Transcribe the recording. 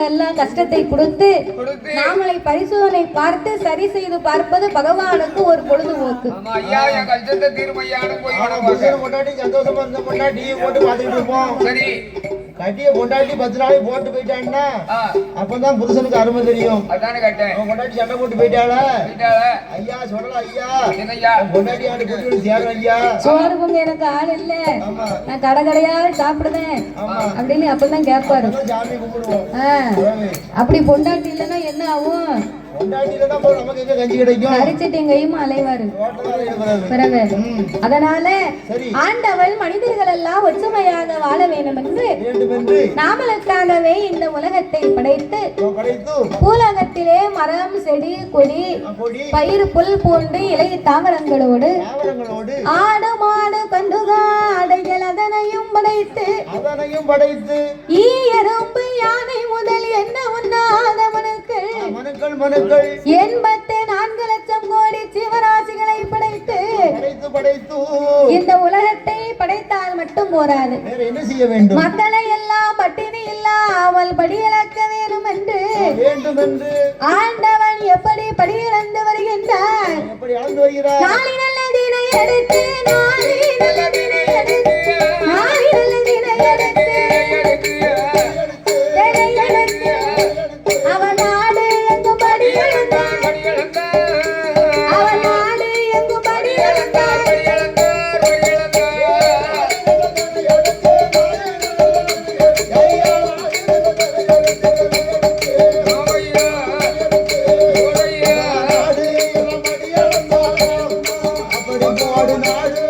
எல்லாம் கஷ்டத்தை கொடுத்து நாமளை பரிசோதனை பார்த்து சரி செய்து பார்ப்பது பகவானுக்கு ஒரு பொழுதுபோக்கு. சந்தோஷமா இருந்த பொண்டாட்டி போட்டு பார்த்துக்கிட்டு இருப்போம். சரி. கட்டிய பொண்டாட்டி பத்து நாளைக்கு போட்டு போயிட்டான்னா அப்பதான் புருஷனுக்கு அருமை தெரியும். அதானே கேட்டேன். அவன் பொண்டாட்டி சண்டை போட்டு போயிட்டாள? ஐயா சொல்லலாம் ஐயா. பொண்டாட்டி ஆண்டு கூட்டி சேரும் ஐயா. சோறு பொங்க எனக்கு ஆள் இல்ல. நான் கடை கடையா சாப்பிடுவேன். அப்படின்னு அப்பதான் கேட்பாரு. சாமி கும்பிடுவோம். அப்படி பொண்டாட்டி இல்லைன்னா என்ன ஆகும்? அலைவாரு. பிறகு. அதனால ஆண்டவள் மனிதர்கள் எல்லாம் ஒற்றுமையாக வாழ வேண்டும் என்று நாமளுக்காகவே இந்த உலகத்தை படைத்து பூலகத்திலே மரம் செடி கொடி பயிர் புல் போன்று இலை தாவரங்களோடு ஆடு மாடு கண்டுகாடைகள் அதனையும் படைத்து அதனையும் படைத்து ஈ மனுக்கள் மனுக்கள். எண்பத்தி நான்கு லட்சம் கோடி ஜீவராசிகளை படைத்து படைத்து படைத்து. இந்த உலகத்தை படைத்தால் மட்டும் போராது. வேற என்ன செய்ய வேண்டும்? மக்களை எல்லாம் பட்டினி இல்லாமல் படியிழக்க வேண்டும் என்று வேண்டும் என்று ஆண்டவன் எப்படி படியிழந்து வருகின்றான் எப்படி அளந்து வருகிறார் நாளை எடுத்து நாளை நல்லதினை எடுத்து நாளை எடுத்து தினை எடுத்து அவன் நாடு